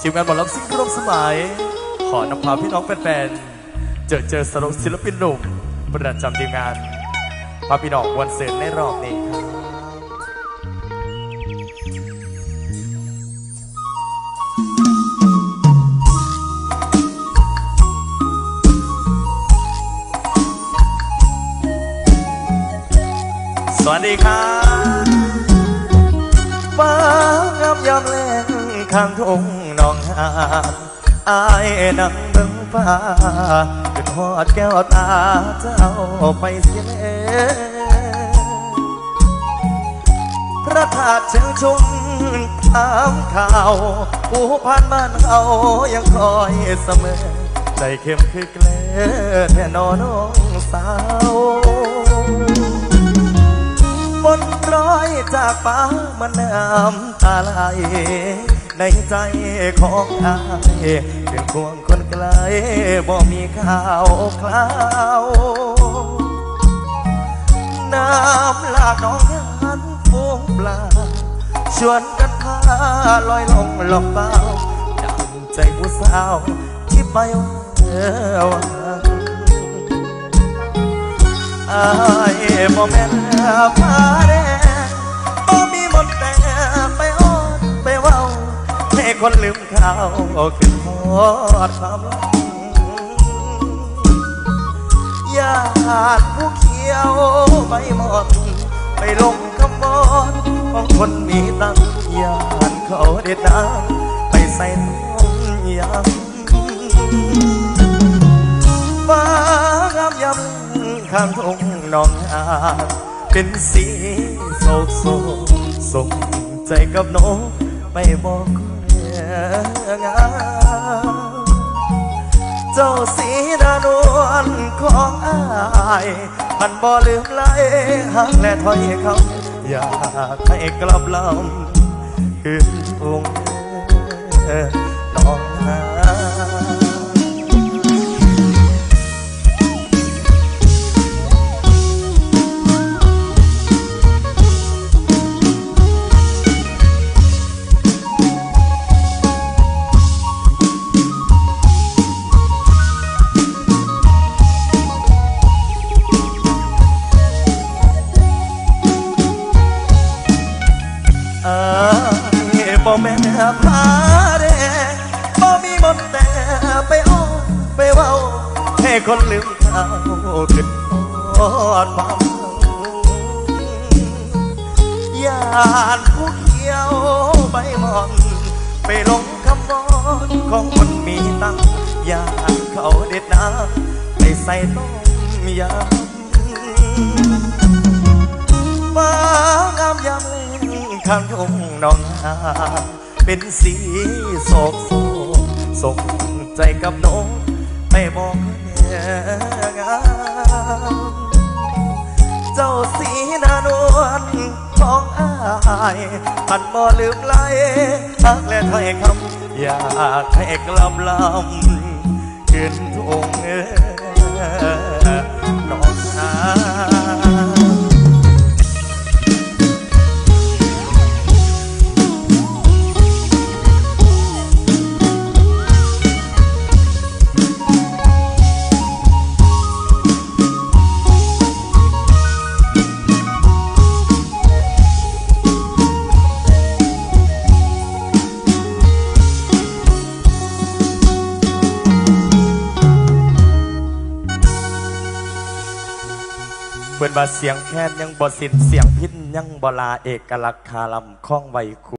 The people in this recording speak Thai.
ทีมงานบอลลับซิ่งร่วมสมัย ขอนำพาพี่น้องแฟนๆ เจอเจอสโลศิลปินหนุ่มประจำทีมงานพาพี่น้องวันเสาร์ในรอบนี้ครับสวัสดีครับฟ้างามยามแลงข้างทุ่ง นองหานอายนั่งเบิ่งฟ้าเป็นหอดแก้วตาเจ้าไปเสียแล้วพระธาตุเชิงชุมถามข่าวผู้ผ่านบ้านเขายังคอยเสมอ ใจเข้มคือเกลือแท่นอน้องสาวบนร้อยจากฟ้ามันน้ำตาไหล ในใจของอายเป็นห่วงคนไกลบ่มีข่าวคราวน้ำหลากหนองยันฟูงปลาชวนกันพาลอยลงหลองเบาดังใจผู้สาวที่ไปเออวันอายบ่แม่นฟ้าแด คนลืมข่าวขึ้นอดความหลังญาติผู้เขียวใบหมอนไปลงคำบอนของคนมีตังค์ญาติเขาได้ดังไปใส่ต้มยำฟ้างามยำข้างทงนองหาเป็นสีโศกโศกส่งใจกับนกไปบอก งามเจ้าสีดานวลของอายมันบ่ลืมไหลหักและถอยคำอยากให้กลับลำคืนทุ่งหนองนา แม่นผ้าแดบ่มีมนแต่ไปอ้อไปเว้าให้คนลืมเขาขึ้นอดความญาติผู้เขียวใบมอนไปลงคำวอนของคนมีตังค์ญาติเขาเด็ดน้ำไปใส่ต้มยำฟ้างามยามเล ข้างทุ่งนองหาเป็นสีโศกโศกส่งใจกับนกไปบอกแม่งามเจ้าสีนานวลของอายมันบ่ลืมไหลหักและถ้อยคำอยากให้กลับลำขึ้นทงเออ เปิดบาเสียงแค้นยังบ่สิ้นเสียงพินยังบ่ลาเอกลักษณ์คาลำข้องไวคู